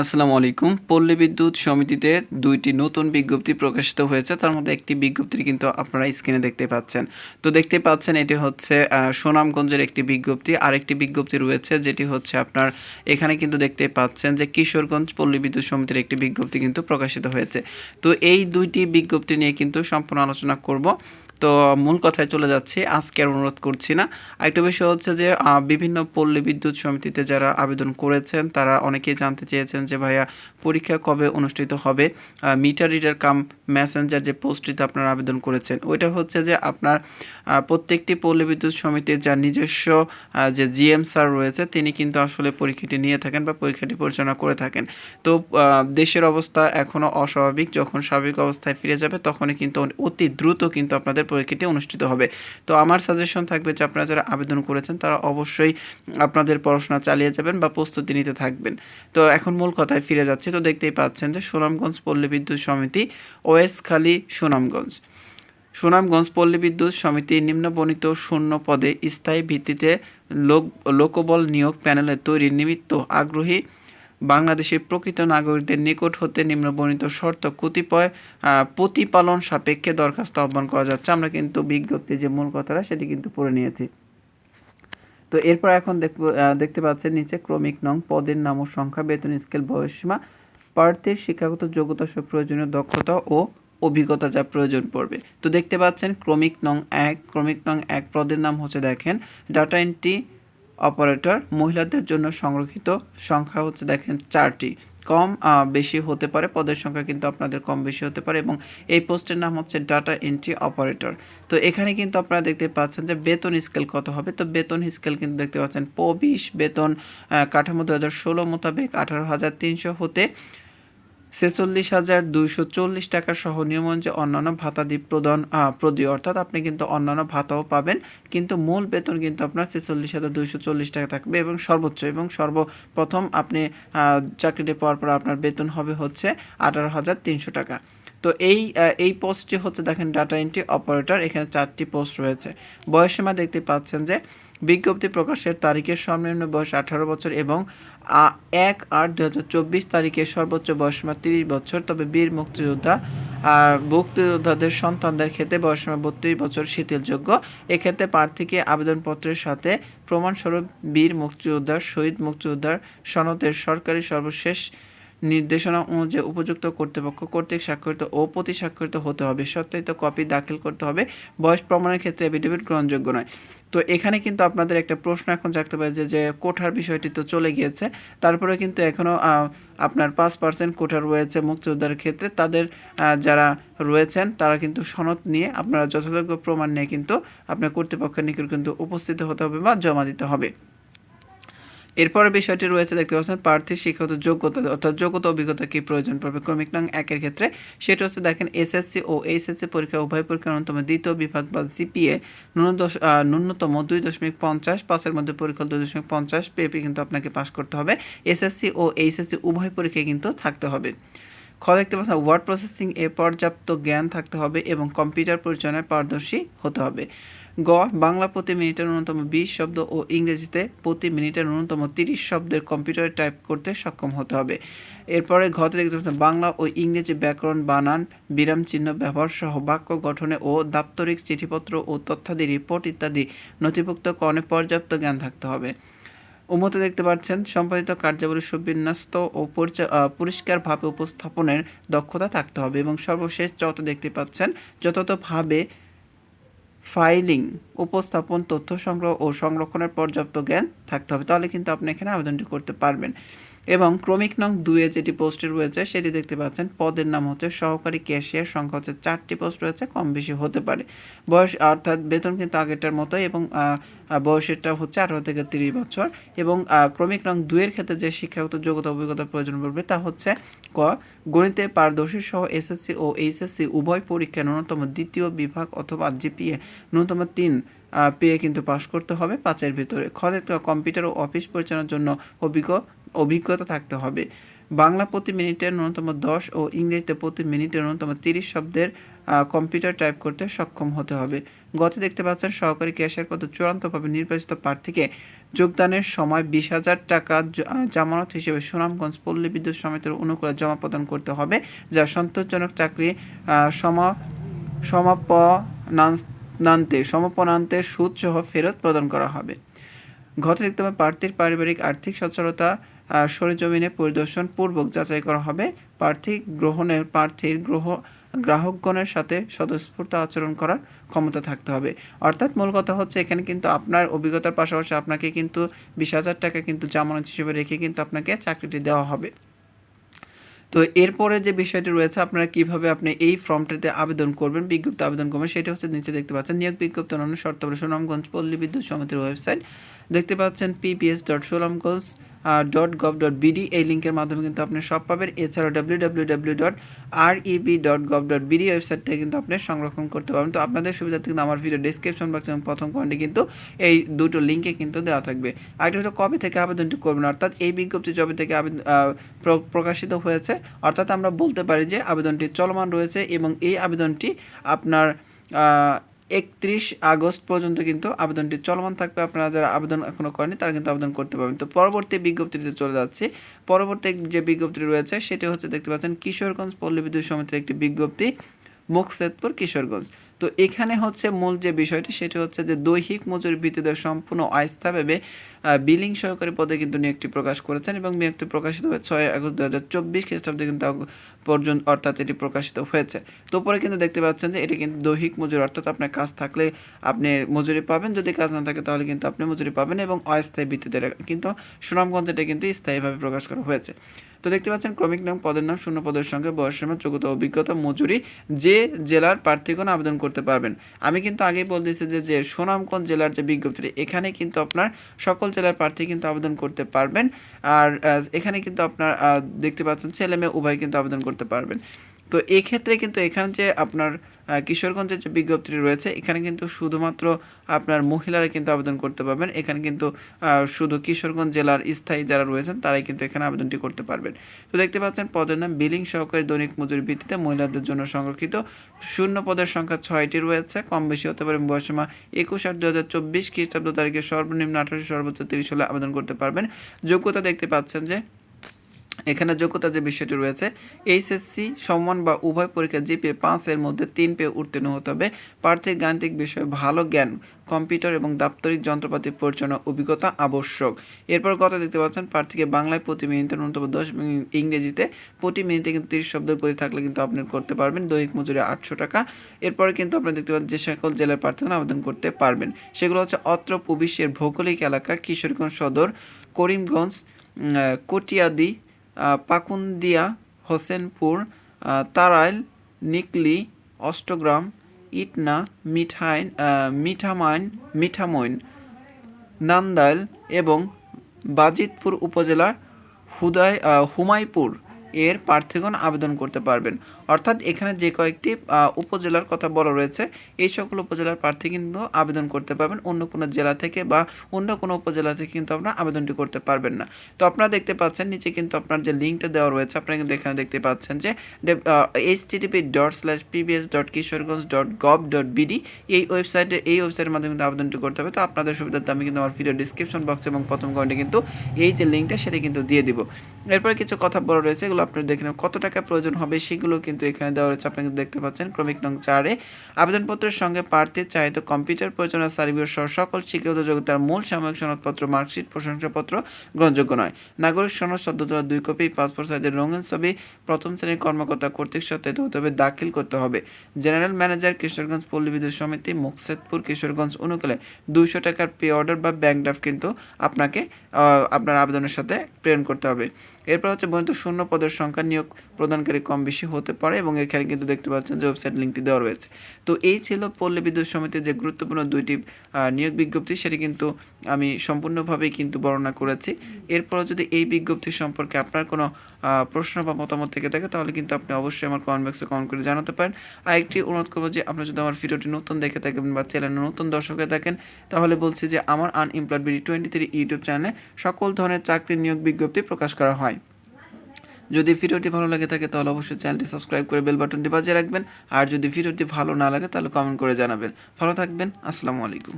আসসালামু আলাইকুম। পল্লী বিদ্যুৎ সমিতিতে দুইটি নতুন বিজ্ঞপ্তি প্রকাশিত হয়েছে। তার মধ্যে একটি বিজ্ঞপ্তি কিন্তু আপনারা স্ক্রিনে দেখতে পাচ্ছেন। তো দেখতে পাচ্ছেন এটি হচ্ছে সুনামগঞ্জের একটি বিজ্ঞপ্তি। আরেকটি বিজ্ঞপ্তি রয়েছে যেটি হচ্ছে আপনার এখানে কিন্তু দেখতে পাচ্ছেন যে কিশোরগঞ্জ পল্লী বিদ্যুৎ সমিতির একটি বিজ্ঞপ্তি কিন্তু প্রকাশিত হয়েছে। তো এই দুইটি বিজ্ঞপ্তি নিয়ে কিন্তু সম্পূর্ণ আলোচনা করব। তো মূল কথায় চলে যাচ্ছি, আজকে আর অনুরোধ করছি না। আরেকটা বিষয় হচ্ছে যে বিভিন্ন পল্লী বিদ্যুৎ সমিতিতে যারা আবেদন করেছেন, তারা অনেকেই জানতে চেয়েছেন যে, ভাইয়া, পরীক্ষা কবে অনুষ্ঠিত হবে? মিটার রিডার কাম মেসেঞ্জার যে পোস্টটিতে আপনারা আবেদন করেছেন, ওইটা হচ্ছে যে, আপনার প্রত্যেকটি পল্লী বিদ্যুৎ সমিতির যার নিজস্ব যে জিএম স্যার রয়েছে, তিনি কিন্তু আসলে পরীক্ষাটি নিয়ে থাকেন বা পরীক্ষাটি পরিচালনা করে থাকেন। তো দেশের অবস্থা এখনও অস্বাভাবিক, যখন স্বাভাবিক অবস্থায় ফিরে যাবে, তখনই কিন্তু অতি দ্রুত কিন্তু আপনাদের পরীক্ষাটি অনুষ্ঠিত হবে। তো আমার সাজেশন থাকবে যে আপনারা যারা আবেদন করেছেন, তারা অবশ্যই আপনাদের পড়াশোনা চালিয়ে যাবেন বা প্রস্তুতি নিতে থাকবেন। তো এখন মূল কথায় ফিরে যাচ্ছি। তো দেখতেই পাচ্ছেন যে সুনামগঞ্জ পল্লী বিদ্যুৎ সমিতি ওএসখালী সুনামগঞ্জ। সুনামগঞ্জ পল্লী বিদ্যুৎ সমিতি নিম্নবর্ণিত শূন্য পদে স্থায়ী ভিত্তিতে লোক, লোকবল নিয়োগ প্যানেলের তৈরির নিমিত্ত আগ্রহী বাংলাদেশের প্রকৃত নাগরিকদের নিকট হতে নিম্নবর্ণিত শর্ত কতিপয় প্রতিপালন সাপেক্ষে দরখাস্ত আহ্বান করা যাচ্ছে। আমরা কিন্তু বিজ্ঞপ্তি যে মূল কথাটা সেটি কিন্তু পড়ে নিয়েছি। তো এরপর এখন দেখতে পাচ্ছেন নিচে ক্রমিক নং, পদের নাম ও সংখ্যা, বেতন, স্কেল বয়সীমা প্রার্থীর শিক্ষাগত যোগ্যতা সহ প্রয়োজনীয় দক্ষতা ও অভিজ্ঞতা যা প্রয়োজন পড়বে। তো দেখতে পাচ্ছেন ক্রমিক নং এক, ক্রমিক নং এক পদের নাম হচ্ছে দেখেন, ডাটা এন্ট্রি অপারেটর মহিলাদের জন্য সংরক্ষিত সংখ্যা হচ্ছে দেখেন চারটি। কম বেশি হতে পারে, পদের সংখ্যা কিন্তু আপনাদের কম বেশি হতে পারে এবং এই পোস্টের নাম হচ্ছে ডাটা এন্ট্রি অপারেটর। তো এখানে কিন্তু আপনারা দেখতে পাচ্ছেন যে বেতন স্কেল কত হবে? তো বেতন স্কেল কিন্তু দেখতে পাচ্ছেন পবিশ বেতন কাঠামো দু হাজার ষোলো মোতাবেক আঠারো হাজার তিনশো হতে ছেচল্লিশ হাজার দুইশো চল্লিশ টাকা সহ নিয়ম যে অন্যান্য ভাতাদি প্রদান প্রদীয়। অর্থাৎ আপনি কিন্তু অন্যান্য ভাতাও পাবেন কিন্তু মূল বেতন কিন্তু আপনার ছেচল্লিশ হাজার দুইশো চল্লিশ টাকা থাকবে এবং সর্বোচ্চ এবং সর্বপ্রথম আপনি আহ, চাকরিটি পাওয়ার পর আপনার বেতন হবে হচ্ছে আঠারো হাজার তিনশো টাকা। তো এই এই পোস্টটি হচ্ছে দেখেন ডাটা এন্ট্রি অপারেটর এখানে চারটি পোস্ট রয়েছে। বয়সীমা দেখতে পাচ্ছেন যে বিজ্ঞপ্তি প্রকাশের তারিখের সর্বনিম্ন বয়স আঠারো বছর এবং এক আট দু হাজার চব্বিশ তারিখে সর্বোচ্চ বয়সীমা তিরিশ বছর। তবে বীর মুক্তিযোদ্ধা আর মুক্তিযোদ্ধাদের সন্তানদের ক্ষেত্রে বয়সীমা বত্রিশ বছর শিথিলযোগ্য। এক্ষেত্রে প্রার্থীকে আবেদনপত্রের সাথে প্রমাণস্বরূপ বীর মুক্তিযোদ্ধার শহীদ মুক্তিযোদ্ধার সনদের সরকারি সর্বশেষ নির্দেশনা অনুযায়ী উপযুক্ত কর্তৃপক্ষ কর্তৃক স্বাক্ষরিত ও প্রতি স্বাক্ষরিত হতে হবে। সত্যায়িত কপি দাখিল করতে হবে। বয়স প্রমাণের ক্ষেত্রে এফিডেভিট গ্রহণযোগ্য নয়। তো এখানে কিন্তু আপনাদের একটা প্রশ্ন এখন জাগতে পারে যে কোঠার বিষয়টি তো চলে গিয়েছে। তারপরে কিন্তু এখনও আপনার পাঁচ পার্সেন্ট কোঠা রয়েছে মুক্তিযোদ্ধার ক্ষেত্রে। তাদের যারা রয়েছেন, তারা কিন্তু সনদ নিয়ে আপনারা যথাযোগ্য প্রমাণ নিয়ে কিন্তু আপনার কর্তৃপক্ষের নিকট কিন্তু উপস্থিত হতে হবে বা জমা দিতে হবে। এরপরের বিষয়টি রয়েছে, দেখতে পাচ্ছেন প্রার্থীর শিক্ষাগত যোগ্যতা, অর্থাৎ যোগ্যতা, অভিজ্ঞতা কি প্রয়োজন পড়বে? ক্রমিক নং একের ক্ষেত্রে সেটা হচ্ছে, দেখেন এসএসসি ও এইচএসসি পরীক্ষা উভয় পরীক্ষার ন্যূনতম দ্বিতীয় বিভাগ বা জিপিএ ন্যূনতম দুই দশমিক পঞ্চাশ, পাঁচের মধ্যে পরীক্ষা দুই দশমিক পঞ্চাশ পেপি কিন্তু আপনাকে পাশ করতে হবে। এসএসসি ও এইচএসসি উভয় পরীক্ষায় কিন্তু থাকতে হবে। খ, দেখতে পাচ্ছেন ওয়ার্ড প্রসেসিং এ পর্যাপ্ত জ্ঞান থাকতে হবে এবং কম্পিউটার পরিচালনায় পারদর্শী হতে হবে। গ, বাংলা প্রতি মিনিটে ন্যূনতম বিশ শব্দ ও ইংরেজিতে প্রতি মিনিটে ন্যূনতম তিরিশ শব্দের কম্পিউটারে টাইপ করতে সক্ষম হতে হবে। এরপরে ঘতে পাচ্ছেন, বাংলা ও ইংরেজি ব্যাকরণ বানান, বিরাম চিহ্ন ব্যবহার সহ বাক্য গঠনে ও দাপ্তরিক চিঠিপত্র ও তথ্যাদি রিপোর্ট ইত্যাদি নথিভুক্ত করণে পর্যাপ্ত জ্ঞান থাকতে হবে। উমতে দেখতে পাচ্ছেন, সম্পাদিত কার্যাবলী সুবিন্যস্ত ও পরিষ্কারভাবে উপস্থাপনের দক্ষতা থাকতে হবে এবং সর্বশেষ যত দেখতে পাচ্ছেন, যথাযথভাবে ফাইলিং উপস্থাপন, তথ্য সংগ্রহ ও সংরক্ষণের পর্যাপ্ত জ্ঞান থাকতে হবে। তাহলে কিন্তু আপনি এখানে আবেদনটি করতে পারবেন। এবং ক্রমিক নং দুয়ে যেটি পোস্টে রয়েছে, সেটি দেখতে পাচ্ছেন, পদের নাম হচ্ছে সহকারী ক্যাশিয়ার, সংখ্যা হচ্ছে চারটি পোস্ট রয়েছে কম বেশি হতে পারে। বয়স, অর্থাৎ বেতন কিন্তু আগেরটার মতোই এবং বয়সেরটা হচ্ছে আঠারো থেকে তিরিশ বছর। এবং ক্রমিক নং দুয়ের ক্ষেত্রে যে শিক্ষাগত যোগ্যতা অভিজ্ঞতা প্রয়োজন পড়বে, তা হচ্ছে ক, গণিতে পারদর্শী সহ এসএসসি ও এইচএসসি উভয় পরীক্ষায় ন্যূনতম দ্বিতীয় বিভাগ অথবা জিপিএ ন্যূনতম তিন পেয়ে কিন্তু পাশ করতে হবে পাঁচের ভিতরে। খ কম্পিউটার ও অফিস পরিচালনার জন্য অভিজ্ঞ, অভিজ্ঞতা থাকতে হবে। বাংলা প্রতি মিনিটে ন্যূনতম দশ ও ইংরেজিতে প্রতি মিনিটে ন্যূনতম তিরিশ শব্দের কম্পিউটার টাইপ করতে সক্ষম হতে হবে। গতে দেখতে পাচ্ছেন সহকারী ক্যাশিয়ার পদে চূড়ান্তভাবে নির্বাচিত প্রার্থীকে যোগদানের সময় বিশ হাজার টাকা জামানত হিসেবে সুনামগঞ্জ পল্লী বিদ্যুৎ সমিতির অনুকূলে জমা প্রদান করতে হবে, যা সন্তোষজনক চাকরি সমা, সমাপনান্তে সমাপনান্তে সুদ সহ ফেরত প্রদান করা হবে। ঘতে দেখতে হবে প্রার্থীর পারিবারিক আর্থিক সচ্ছলতা সরেজমিনে পরিদর্শন পূর্বক যাচাই করা হবে। প্রার্থী গ্রহণের প্রার্থীর গ্রহ গ্রাহকগণের সাথে স্বতঃস্ফূর্ত আচরণ করার ক্ষমতা থাকতে হবে। অর্থাৎ মূল কথা হচ্ছে এখানে কিন্তু আপনার অভিজ্ঞতার পাশাপাশি আপনাকে কিন্তু বিশ হাজার টাকা কিন্তু জামানত হিসেবে রেখে কিন্তু আপনাকে চাকরিটি দেওয়া হবে। তো এরপরে যে বিষয়টি রয়েছে, আপনারা কীভাবে আপনি এই ফর্মটিতে আবেদন করবেন, বিজ্ঞপ্তি আবেদন করবেন, সেটা হচ্ছে নিচে দেখতে পাচ্ছেন। নিয়োগ বিজ্ঞপ্তি অন্যান্য শর্তাবলী সুনামগঞ্জ পল্লী বিদ্যুৎ সমিতির ওয়েবসাইট। দেখতে পাচ্ছেন PPS dot Sunamganj dot gov dot BD এই লিঙ্কের মাধ্যমে কিন্তু আপনি সব পাবেন। এছাড়াও W W W dot R EB dot gov dot BD website থেকে কিন্তু আপনি সংরক্ষণ করতে পারবেন। তো আপনাদের সুবিধার্থে কিন্তু আমার ভিডিও ডিসক্রিপশন বক্সে এবং প্রথম কমেন্টে কিন্তু এই দুটো লিঙ্কে কিন্তু দেওয়া থাকবে। আরেকটা হচ্ছে কবে থেকে আবেদনটি করবেন? অর্থাৎ এই বিজ্ঞপ্তি জবে থেকে আবেদন প্র- প্রকাশিত হয়েছে, অর্থাৎ আমরা বলতে পারি যে আবেদনটি চলমান রয়েছে এবং এই আবেদনটি আপনার একত্রিশ আগস্ট পর্যন্ত কিন্তু আবেদনটি চলমান থাকবে। আপনারা যারা আবেদন এখনও করেনি তারা কিন্তু আবেদন করতে পারবেন। তো পরবর্তী বিজ্ঞপ্তিতে চলে যাচ্ছে। পরবর্তী যে বিজ্ঞপ্তি রয়েছে, সেটি হচ্ছে, দেখতে পাচ্ছেন, কিশোরগঞ্জ পল্লী বিদ্যুৎ সমিতির একটি বিজ্ঞপ্তি মুখসেদপুর কিশোরগঞ্জ। তো এখানে হচ্ছে মূল যে বিষয়টি, সেটি হচ্ছে যে দৈহিক মজুরি ভিত্তিতে সম্পূর্ণ অস্থাভাবে বিলিং সহকারী পদে কিন্তু নিয়োগটি প্রকাশ করেছেন এবং নিয়োগটি প্রকাশিত হয়ে ছয় আগস্ট দু হাজার চব্বিশ খ্রিস্টাব্দে কিন্তু পর্যন্ত অর্থাৎ এটি প্রকাশিত হয়েছে। তো পরে কিন্তু দেখতে পাচ্ছেন যে এটি কিন্তু দৈহিক মজুরি, অর্থাৎ আপনার কাজ থাকলে আপনি মজুরি পাবেন, যদি কাজ না থাকে তাহলে কিন্তু আপনি মজুরি পাবেন এবং অস্থায়ী ভিত্তিতে কিন্তু সুনামগঞ্জ এটা কিন্তু স্থায়ীভাবে প্রকাশ করা হয়েছে। তো দেখতে পাচ্ছেন ক্রমিক নাম, পদের নাম, শূন্য পদের সঙ্গে বয়সসীমা, যোগ্যতা, অভিজ্ঞতা, মজুরি যে জেলার প্রার্থীগণ আবেদন করতে পারবেন। আমি কিন্তু আগেই বল যে যে সুনামগঞ্জ জেলার যে বিজ্ঞপ্তি এখানে কিন্তু আপনার সকল জেলার প্রার্থী কিন্তু আবেদন করতে পারবেন। আর এখানে কিন্তু আপনার দেখতে পাচ্ছেন ছেলে মেয়ে উভয় কিন্তু আবেদন করতে পারবেন। তো এই ক্ষেত্রে কিন্তু এখানে যে আপনার কিশোরগঞ্জের যে বিজ্ঞপ্তিটি রয়েছে, এখানে কিন্তু শুধুমাত্র আপনার মহিলারা কিন্তু আবেদন করতে পারবেন। এখানে কিন্তু শুধু কিশোরগঞ্জ জেলার স্থায়ী যারা রয়েছেন, তারাই কিন্তু এখানে আবেদনটি করতে পারবেন। তো দেখতে পাচ্ছেন, পদের নাম বিলিং সহকারী দৈনিক মজুরি ভিত্তিতে মহিলাদের জন্য সংরক্ষিত। শূন্য পদের সংখ্যা ছয়টি রয়েছে কম বেশি হতে পারে বয়সীমা একুশ আট দু হাজার চব্বিশ খ্রিস্টাব্দ তারিখে সর্বনিম্ন আঠারো সর্বোচ্চ তিরিশ হলে আবেদন করতে পারবেন। যোগ্যতা দেখতে পাচ্ছেন যে এখানে যোগ্যতা যে বিষয়টি রয়েছে এইচএসসি সমান বা উভয় পরীক্ষা জিপিএ পাঁচের মধ্যে তিন পেয়ে উত্তীর্ণ হতে হবে। প্রার্থীর গাণিতিক বিষয়ে, ভালো জ্ঞান, কম্পিউটার এবং দাপ্তরিক যন্ত্রপাতি পরিচালনা অভিজ্ঞতা আবশ্যক। এরপর কথা দেখতে পাচ্ছেন প্রার্থীকে বাংলায় প্রতি মিনিটে ন্যূনতম দশ ইংরেজিতে প্রতি মিনিটে কিন্তু তিরিশ শব্দ প্রতি থাকলে কিন্তু আপনি করতে পারবেন। দৈহিক মজুরি আটশো টাকা। এরপরে কিন্তু আপনি দেখতে পাচ্ছেন যে সকল জেলার প্রার্থীগণ আবেদন করতে পারবেন। সেগুলো হচ্ছে অত্র প্রবিশের ভৌগোলিক এলাকা, কিশোরগঞ্জ সদর, করিমগঞ্জ কটিয়াদি পাকুন্দিয়া, হোসেনপুর তারাইল, নিকলি, অষ্টগ্রাম, ইটনা মিঠাইন মিঠামাইন, মিঠামইন, নান্দাইল এবং বাজিতপুর উপজেলার হুদায় হুমায়পুর এর প্রার্থীগণ আবেদন করতে পারবেন। অর্থাৎ এখানে যে কয়েকটি উপজেলার কথা বলা রয়েছে, এই সকল উপজেলার প্রার্থী কিন্তু আবেদন করতে পারবেন। অন্য কোনো জেলা থেকে বা অন্য কোনো উপজেলা থেকে কিন্তু আপনারা আবেদনটি করতে পারবেন না। তো আপনারা দেখতে পাচ্ছেন, নিচে কিন্তু আপনার যে লিঙ্কটা দেওয়া রয়েছে, আপনারা কিন্তু এখানে দেখতে পাচ্ছেন যে H TTP dot slash PBS dot Kishoreganj dot gov dot BD এই ওয়েবসাইটে, এই ওয়েবসাইটের মাধ্যমে কিন্তু আবেদনটি করতে হবে। তো আপনাদের সুবিধার্থে আমি কিন্তু আমার ভিডিও ডিসক্রিপশন বক্স এবং প্রথম কমেন্টে কিন্তু এই যে লিঙ্কটা, সেটা কিন্তু দিয়ে দিব। এরপরে কিছু কথা বলা রয়েছে, এগুলো আপনারা দেখে কত টাকা প্রয়োজন হবে, সেগুলো কিন্তু এখানে দেওয়া রয়েছে, আপনারা দেখতে পাচ্ছেন, ক্রমিক নং চারে। আবেদনপত্রের সঙ্গে প্রার্থীর চাহিদা কম্পিউটার পরিচালনা সার্ভিস সহ সকল শিক্ষাগত যোগ্যতার মূল সাময়িক সনদপত্র, মার্কশিট, প্রশংসাপত্র গ্রহণযোগ্য নয়। নাগরিক সনদ সদ্যতলা দুই কপি, পাসপোর্ট সাইজের রঙিন ছবি, প্রথম শ্রেণির কর্মকর্তা কর্তৃক সত্যায়িত হতে হবে দাখিল করতে হবে। জেনারেল ম্যানেজার কিশোরগঞ্জ পল্লী বিদ্যুৎ সমিতি, মুকসেদপুর কিশোরগঞ্জ অনুকূলে দুইশো টাকার পে অর্ডার বা ব্যাংক ড্রাফট কিন্তু আপনাকে আপনার আবেদনের সাথে প্রেরণ করতে হবে। এরপর হচ্ছে বর্ণিত শূন্য পদের সংখ্যা নিয়োগ প্রদানকারী কম বেশি হতে পারে এবং এখানে কিন্তু দেখতে পাচ্ছেন যে ওয়েবসাইট লিঙ্কটি দেওয়া রয়েছে। তো এই ছিল পল্লী বিদ্যুৎ সমিতির যে গুরুত্বপূর্ণ দুইটি নিয়োগ বিজ্ঞপ্তি, সেটি কিন্তু আমি সম্পূর্ণভাবেই কিন্তু বর্ণনা করেছি। এরপর যদি এই বিজ্ঞপ্তি সম্পর্কে আপনার কোনো প্রশ্ন বা মতামত থেকে থাকে, তাহলে কিন্তু আপনি অবশ্যই আমার কমেন্ট বক্সে কমেন্ট করে জানাতে পারেন। আর একটি অনুরোধ করব যে আপনি যদি আমার ভিডিওটি নতুন দেখে থাকেন বা চ্যানেলে নতুন দর্শক হয়ে থাকেন, তাহলে বলছি যে আমার unemployed BD twenty three YouTube চ্যানেলে সকল ধরনের চাকরির নিয়োগ বিজ্ঞপ্তি প্রকাশ করা হয়। যদি ভিডিওটি ভালো লাগে থাকে তাহলে অবশ্যই চ্যানেলটি সাবস্ক্রাইব করে বেল বাটনটি বাজিয়ে রাখবেন। আর যদি ভিডিওটি ভালো না লাগে তাহলে কমেন্ট করে জানাবেন। ভালো থাকবেন, আসসালামু আলাইকুম।